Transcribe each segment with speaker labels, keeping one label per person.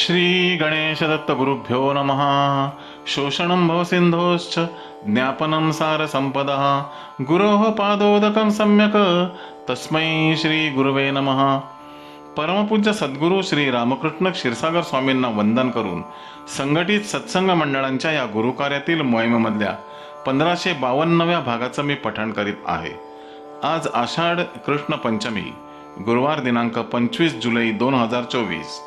Speaker 1: श्री गुरुभ्यो नमः। शोषणं भवसिन्धोश्च ज्ञापनं सारसम्पदः। गुरोः पादोदकं सम्यक्। तस्मै श्रीगुरुवे नमः। परमपूज्य सद्गुरू श्री रामकृष्ण क्षीरसागर स्वामींना वंदन करून संघटित सत्संग मंडळांच्या या गुरुकार्यातील मोहिमेमधल्या पंधराशे बावन्नव्या भागाचं मी पठण करीत आहे. आज आषाढ कृष्ण पंचमी गुरुवार दिनांक पंचवीस जुलै दोन हजार चोवीस.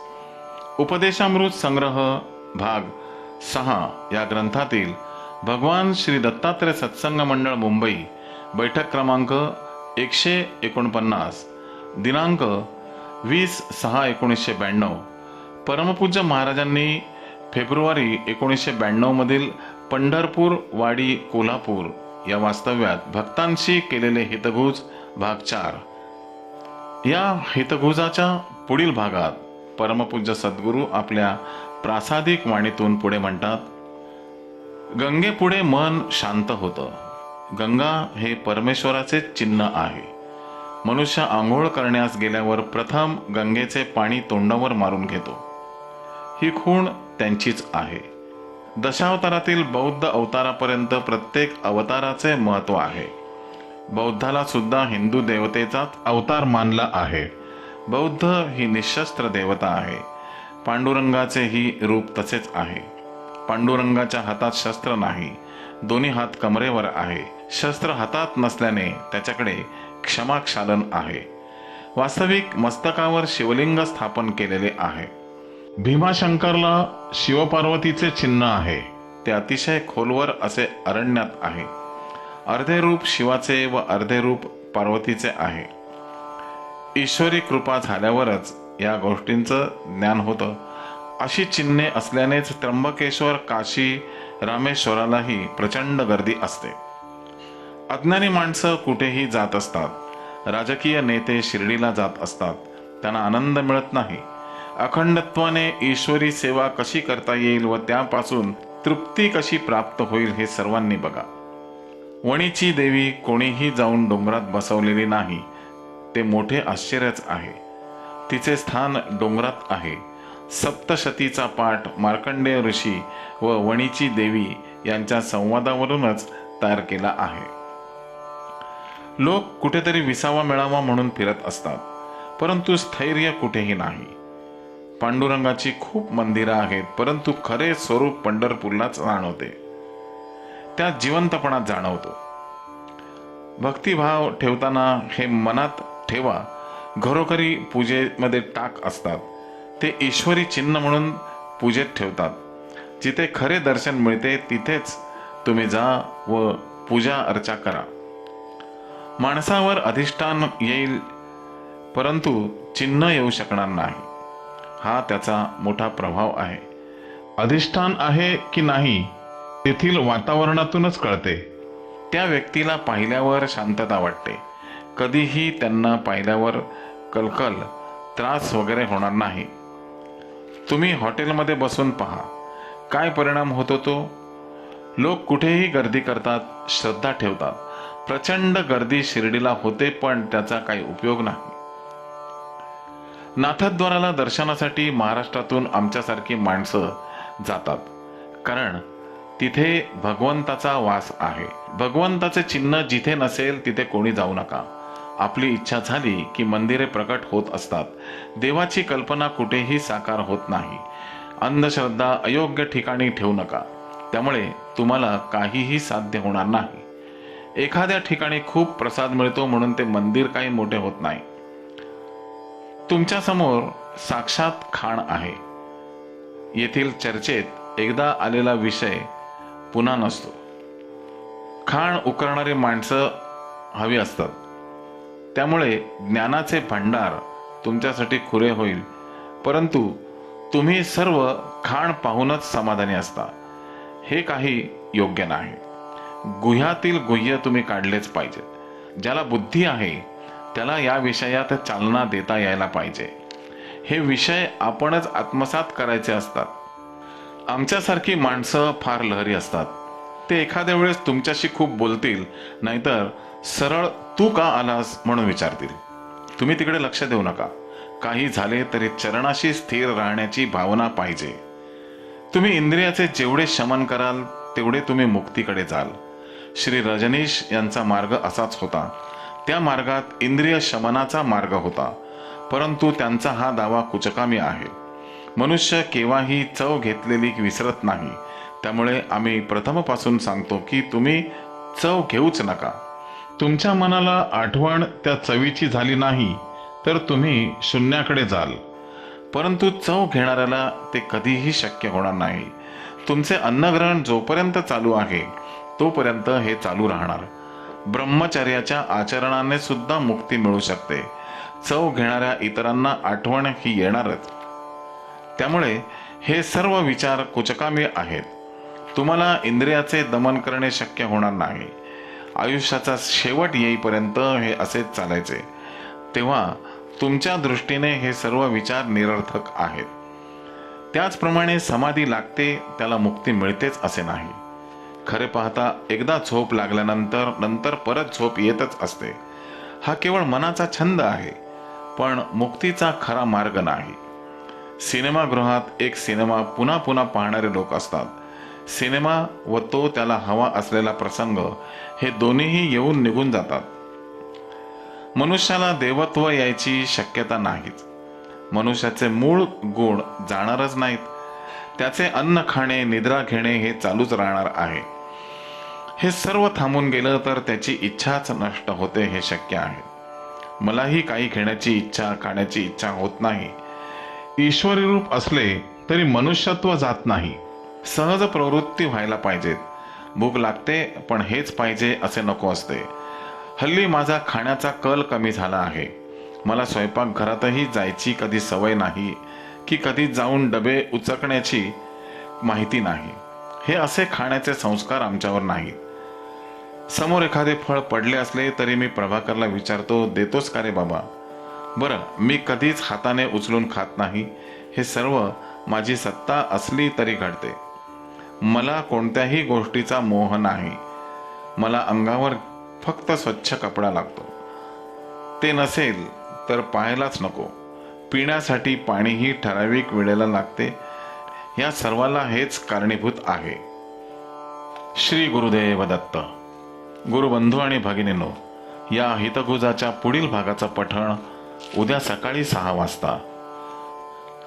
Speaker 1: उपदेशामृत संग्रह भाग सहा या ग्रंथातील भगवान श्री दत्तात्रय सत्संग मंडळ मुंबई बैठक क्रमांक एकशे एकोणपन्नास दिनांक वीस सहा एकोणीसशे ब्याण्णव. परमपूज्य महाराजांनी फेब्रुवारी एकोणीसशे ब्याण्णवमधील पंढरपूर वाडी कोल्हापूर या वास्तव्यात भक्तांशी केलेले हितगुज भाग चार. या हितगुजाच्या पुढील भागात परमपूज्य सद्गुरू आपल्या प्रासादिक वाणीतून पुढे म्हणतात गंगेपुढे मन शांत होतं. गंगा हे परमेश्वराचे चिन्ह आहे. मनुष्य आंघोळ करण्यास गेल्यावर प्रथम गंगेचे पाणी तोंडावर मारून घेतो. ही खूण त्यांचीच आहे. दशावतारातील बौद्ध अवतारापर्यंत प्रत्येक अवताराचे महत्त्व आहे. बौद्धाला सुद्धा हिंदू देवतेचाच अवतार मानला आहे. बौद्ध ही निशस्त्र देवता आहे. पांडुरंगाचे ही रूप तसेच आहे. पांडुरंगाच्या हातात शस्त्र नाही दोन्ही हात कमरेवर आहे. शस्त्र हातात नसल्याने त्याच्याकडे क्षमाक्षालन आहे. वास्तविक मस्तकावर शिवलिंग स्थापन केलेले आहे. भीमाशंकरला शिवपार्वतीचे चिन्ह आहे. ते अतिशय खोलवर असे अरण्यात आहे. अर्धे रूप शिवाचे व अर्धे रूप पार्वतीचे आहे. ईश्वरी कृपा झाल्यावरच या गोष्टींचं ज्ञान होतं. अशी चिन्हे असल्यानेच त्र्यंबकेश्वर काशी रामेश्वरालाही प्रचंड गर्दी असते. अज्ञानी माणसं कुठेही जात असतात. राजकीय नेते शिर्डीला जात असतात. त्यांना आनंद मिळत नाही. अखंडत्वाने ईश्वरी सेवा कशी करता येईल व त्यापासून तृप्ती कशी प्राप्त होईल हे सर्वांनी बघा. वणीची देवी कोणीही जाऊन डोंगरात बसवलेली नाही. ते मोठे आश्चर्यच आहे. तिचे स्थान डोंगरात आहे. सप्तशतीचा पाठ मार्कंडेय ऋषी व वणीची देवी यांच्या संवादावरूनच तयार केला आहे. लोक कुठेतरी विसावा मिळावा म्हणून फिरत असतात परंतु स्थैर्य कुठेही नाही. पांडुरंगाची खूप मंदिरं आहेत परंतु खरे स्वरूप पंढरपूरलाच जाणवते. त्या जिवंतपणात जाणवतो. भक्तिभाव ठेवताना हे मनात ठेवा. घरोघरी पूजेमध्ये टाक असतात. ते ईश्वरी चिन्ह म्हणून पूजेत ठेवतात. जिथे खरे दर्शन मिळते तिथेच तुम्ही जा व पूजा अर्चा करा. माणसावर अधिष्ठान येईल परंतु चिन्ह येऊ शकणार नाही. हा त्याचा मोठा प्रभाव आहे. अधिष्ठान आहे की नाही तेथील वातावरणातूनच कळते. त्या व्यक्तीला पाहिल्यावर शांतता वाटते. कधीही त्यांना पाहिल्यावर कलकल त्रास वगैरे होणार नाही. तुम्ही हॉटेलमध्ये बसून पहा. काय परिणाम होतो तो? लोक कुठेही गर्दी करतात श्रद्धा ठेवतात. प्रचंड गर्दी शिर्डीला होते पण त्याचा काही उपयोग नाही. नाथद्वाराला दर्शनासाठी महाराष्ट्रातून आमच्यासारखी माणसं जातात. कारण तिथे भगवंताचा वास आहे. भगवंताचे चिन्ह जिथे नसेल तिथे कोणी जाऊ नका. आपली इच्छा झाली की मंदिरे प्रकट होत असतात. देवाची कल्पना कुठेही साकार होत नाही. अंधश्रद्धा अयोग्य ठिकाणी ठेवू नका. त्यामुळे तुम्हाला काहीही साध्य होणार नाही. एखाद्या ठिकाणी खूप प्रसाद मिळतो म्हणून ते मंदिर काही मोठे होत नाही. तुमच्यासमोर साक्षात खाण आहे. येथील चर्चेत एकदा आलेला विषय पुन्हा नसतो. खाण उकरणारी माणसं हवी असतात. त्यामुळे ज्ञानाचे भांडार तुमच्यासाठी खुरे होईल. परंतु तुम्ही सर्व खाण पाहूनच समाधानी असता. हे काही योग्य नाही. गुह्यातील गुह्य तुम्ही काढलेच पाहिजेत. ज्याला बुद्धी आहे त्याला या विषयात चालना देता यायला पाहिजे. हे विषय आपणच आत्मसात करायचे असतात. आमच्यासारखी माणसं फार लहरी असतात. ते एखाद्या वेळेस तुमच्याशी खूप बोलतील नाहीतर सरळ तू का आलास म्हणून विचारतील? तुम्ही तिकडे लक्ष देऊ नका. काही झाले तरी चरणाशी स्थिर राहण्याची भावना पाहिजे. तुम्ही इंद्रियाचे जेवढे शमन कराल तेवढे तुम्ही मुक्तीकडे जाल. श्री रजनीश यांचा मार्ग असाच होता. त्या मार्गात इंद्रिय शमनाचा मार्ग होता. परंतु त्यांचा हा दावा कुचकामी आहे. मनुष्य केव्हाही चव घेतलेली विसरत नाही. त्यामुळे आम्ही प्रथमपासून सांगतो की तुम्ही चव घेऊच नका. तुमच्या मनाला आठवण त्या चवीची झाली नाही तर तुम्ही शून्याकडे जाल. परंतु चव घेणाऱ्याला ते कधीही शक्य होणार नाही. तुमचे अन्नग्रहण जोपर्यंत चालू आहे तोपर्यंत हे चालू राहणार. ब्रह्मचर्याच्या आचरणाने सुद्धा मुक्ती मिळू शकते. चव घेणाऱ्या इतरांना आठवण ही येणारच. त्यामुळे हे सर्व विचार कुचकामी आहेत. तुम्हाला इंद्रियाचे दमन करणे शक्य होणार नाही. आयुष्याचा शेवट येईपर्यंत हे असेच चालायचे. तेव्हा तुमच्या दृष्टीने हे सर्व विचार निरर्थक आहेत. त्याचप्रमाणे समाधी लागते त्याला मुक्ती मिळतेच असे नाही. खरे पाहता एकदा झोप लागल्यानंतर नंतर परत झोप येतच असते. हा केवळ मनाचा छंद आहे पण मुक्तीचा खरा मार्ग नाही. सिनेमागृहात एक सिनेमा पुन्हा पुन्हा पाहणारे लोक असतात. सिनेमा व तो त्याला हवा असलेला प्रसंग हे दोन्हीही येऊन निघून जातात. मनुष्याला देवत्व यायची शक्यता नाहीच मनुष्याचे मूळ गुण जाणारच नाहीत. त्याचे अन्न खाणे निद्रा घेणे हे चालूच राहणार आहे. हे सर्व थांबून गेलं तर त्याची इच्छाच नष्ट होते हे शक्य आहे. मलाही काही घेण्याची इच्छा खाण्याची इच्छा होत नाही. ईश्वरी रूप असले तरी मनुष्यत्व जात नाही. सहज प्रवृत्ती व्हायला पाहिजेत. भूक लागते पण हेच पाहिजे असे नको असते. हल्ली माझा खाण्याचा कल कमी झाला आहे. मला स्वयंपाकघरातही जायची कधी सवय नाही की कधी जाऊन डबे उचकण्याची माहिती नाही. हे असे खाण्याचे संस्कार आमच्यावर नाहीत. समोर एखादे फळ पडले असले तरी मी प्रभाकरला विचारतो देतोच का रे बाबा? बरं मी कधीच हाताने उचलून खात नाही. हे सर्व माझी सत्ता असली तरी घडते. मला कोणत्याही गोष्टीचा मोह नाही. मला अंगावर फक्त स्वच्छ कपडा लागतो. ते नसेल तर पाहायलाच नको. पिण्यासाठी पाणीही ठराविक वेळेला लागते. या सर्वाला हेच कारणीभूत आहे. श्री गुरुदेव दत्त गुरुबंधू आणि भगिनीनो या हितगुजाच्या पुढील भागाचं पठण उद्या सकाळी सहा वाजता.